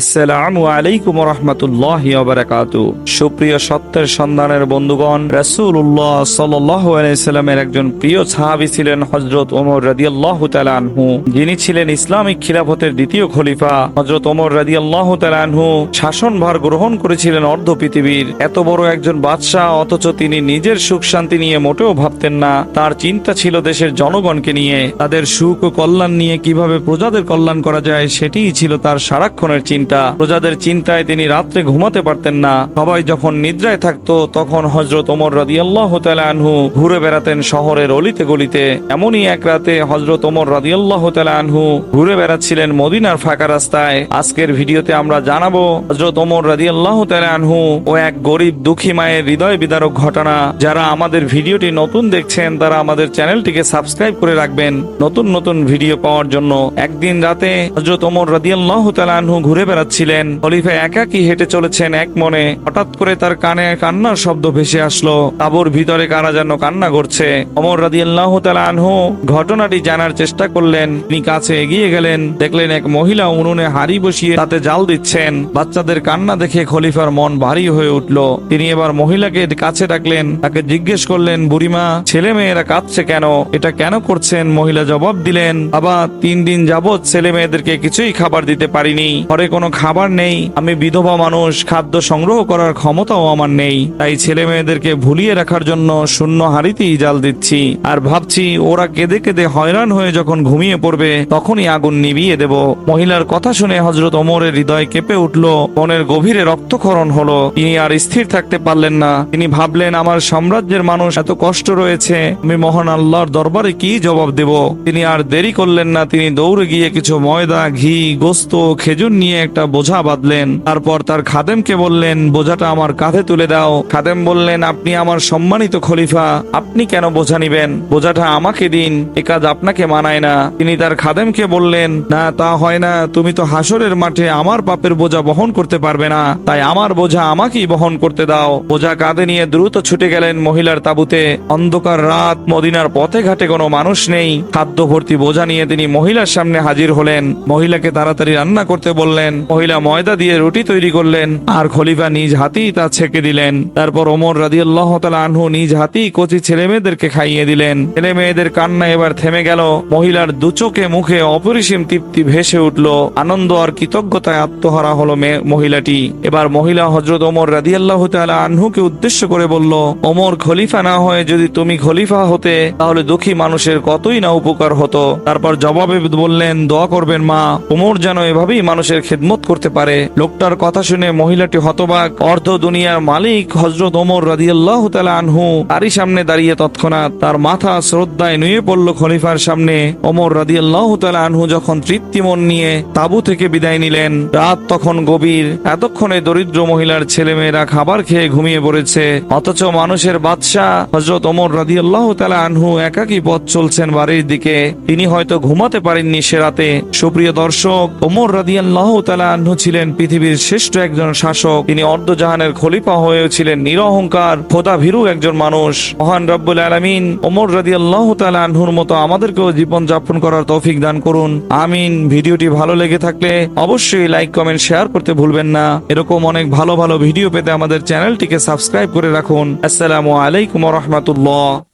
আনহু শাসনভার গ্রহণ করেছিলেন অর্ধ পৃথিবীর। এত বড় একজন বাদশাহ, অথচ তিনি নিজের সুখ শান্তি নিয়ে মোটেও ভাবতেন না। তার চিন্তা ছিল দেশের জনগণকে নিয়ে। তাদের সুখ ও কল্যাণ নিয়ে কীভাবে প্রজাদের কল্যাণ করা যায়, সেটিই ছিল তার সারাক্ষণের চিন্তা। প্রজাদের চিন্তায় তিনি রাত্রে ঘুমাতে পারতেন না। সবাই যখন নিদ্রায় থাকতো, তখন হজরত ওমর রাদিয়াল্লাহ আনহু ঘুরে বেড়াতেন শহরের অলিতে গলিতে। এমনই এক রাতে হজরত ওমর রাদিয়াল্লাহ আনহু ঘুরে বেড়াচ্ছিলেন মদিনার ফাঁকা রাস্তায়। আজকের ভিডিওতে আমরা জানাব হজরত ওমর রাদিয়াল্লাহ আনহু ও এক গরিব দুঃখী মায়ের হৃদয় বিদারক ঘটনা। যারা আমাদের ভিডিওটি নতুন দেখছেন, তারা আমাদের চ্যানেলটিকে সাবস্ক্রাইব করে রাখবেন। নতুন নতুন ভিডিও পাওয়ার জন্য একদিন রাতে হজরত ওমর রাদিয়াল্লাহ তাআলা আনহু ঘুরে বেড়াচ্ছিলেন। খলিফা একাকী হেঁটে চলেছেন এক মনে। হঠাৎ করে তার কানে কান্নার শব্দ ভেসে আসলো। তাবুর ভিতরে কারা যেন কান্না করছে। ওমর রাদিয়াল্লাহ তাআলা আনহু ঘটনাটি জানার চেষ্টা করলেন। তিনি কাছে এগিয়ে গেলেন। দেখলেন এক মহিলা উনুনে হাড়ি বসিয়ে তাতে জাল দিচ্ছেন। বাচ্চাদের কান্না দেখে খলিফার মন ভারী হয়ে উঠল। তিনি এবার মহিলাকে কাছে ডাকলেন। তাকে জিজ্ঞেস করলেন, বুড়িমা ছেলে মেয়েরা কাঁদছে কেন? এটা কেন করছেন? মহিলা জবাব দিলেন আবার তিন দিন যাবৎ ছেলে মেয়েদেরকে কিছুই খাবার দিতে পারিনি। ঘরে কোনো খাবার নেই। আমি বিধবা মানুষ, খাদ্য সংগ্রহ করার ক্ষমতাও আমার নেই। তাই ছেলে মেয়েদেরকে ভুলিয়ে রাখার জন্য শূন্য হাড়িতেই জাল দিচ্ছি। আর ভাবছি, ওরা কেঁদে কেঁদে হয়রান হয়ে যখন ঘুমিয়ে পড়বে, তখনই আগুন নিভিয়ে দেব। মহিলার কথা শুনে হজরত ওমরের হৃদয় কেঁপে উঠল। মনের গভীরে রক্তক্ষরণ হলো। তিনি আর স্থির থাকতে পারলেন না। তিনি ভাবলেন, আমার সাম্রাজ্যের মানুষ এত কষ্ট রয়েছে। আমি মহান আল্লাহর দরবারে কি জবাব দেব? তিনি আর দেরি করলেন না। তিনি দৌড়ে গিয়ে কিছু ময়দা, ঘি, গোস্ত, খেজুর নিয়ে একটা বোঝা বাঁধলেন। তারপর তার খাদেমকে বললেন, বোঝাটা আমার কাঁধে তুলে দাও। খাদেম বললেন, আপনি আমার সম্মানিত খলিফা, আপনি কেন বোঝা নিবেন? বোঝাটা আমাকে দিন, এ কাজ আপনাকে মানায় না। তিনি তার খাদেমকে বললেন, না, তা হয় না, তুমি তো হাসরের মাঠে আমার পাপের বোঝা বহন করতে পারবে না, তাই আমার বোঝা আমাকেই বহন করতে দাও। বোঝা কাঁধে নিয়ে দ্রুত ছুটে গেলেন মহিলার তাবুতে। অন্ধকার রাত, মদিনার পথে ঘাটে কোনো মানুষ নেই। খাদ্য ভর্তি বোঝা নিয়ে তিনি মহিলার সামনে হাজির হলেন। মহিলাকে তাড়াতাড়ি রান্না করতে বললেন মহিলা ময়দা দিয়ে রুটি তৈরি করলেন। আর খলিফা নিজ হাতেই তা ছেঁকে দিলেন। তারপর ওমর রাদিয়াল্লাহ তাআলা আনহু নিজ হাতেই কচি ছেলে মেয়েদেরকে খাইয়ে দিলেন। ছেলে মেয়েদের কান্না এবার থেমে গেল। মহিলার দুচোখে মুখে অপরিসীম তৃপ্তি ভেসে উঠল। আনন্দ আর কৃতজ্ঞতায় আত্মহারা হলো মহিলাটি। এবার মহিলা হজরত ওমর রাদিয়াল্লাহ তাআলা আনহুকে উদ্দেশ্য করে বলল, ওমর, খলিফা না হয়ে যদি তুমি খলিফা হতে, তাহলে দুঃখী মানুষের কতই না উপকার হতো? তারপর জবাবে বললেন, দোয়া করবেন মা, ওমর যেন এভাবেই মানুষের খেদমত করতে পারে। লোকটার কথা শুনে মহিলাটি হতবাক। অর্ধ দুনিয়ার মালিক হজরত ওমর রাদিয়াল্লাহ তাআলা আনহু তারই সামনে দাঁড়িয়ে তৎক্ষণাৎ তার মাথা শ্রদ্ধায় নুয়ে পড়ল খলিফার সামনে। ওমর রাদিয়াল্লাহ তাআলা আনহু যখন তৃপ্তিমন নিয়ে তাবু থেকে বিদায় নিলেন, রাত তখন গভীর। এতক্ষণে দরিদ্র মহিলার ছেলেমেয়েরা খাবার খেয়ে ঘুমিয়ে পড়েছে। অথচ মানুষের বাদশাহ হজরত ওমর রাদিয়াল্লাহ তাআলা আনহু একাকী পথ চলছেন বাড়ির দিকে। তিনি হয়তো ঘুমাতে পারেননি সে রাতে। সুপ্রিয় দর্শক, ওমর রাদিয়াল্লাহ তাআলা আনহু ছিলেন পৃথিবীর শ্রেষ্ঠ একজন শাসক। তিনি অর্ধজাহানের খলিফা হয়েছিলেন নিরহংকার খোদা ভীরু একজন মানুষ। মহান রব্বুল আলামিন ওমর রাদিয়াল্লাহু তাআলা আনহুর মতো আমাদেরকেও জীবন যাপন করার তৌফিক দান করুন। আমিন। ভিডিওটি ভালো লেগে থাকলে অবশ্যই লাইক, কমেন্ট, শেয়ার করতে ভুলবেন না। এরকম অনেক ভালো ভালো ভিডিও পেতে আমাদের চ্যানেলটিকে সাবস্ক্রাইব করে রাখুন। আসসালামু আলাইকুম রাহমাতুল্লাহ।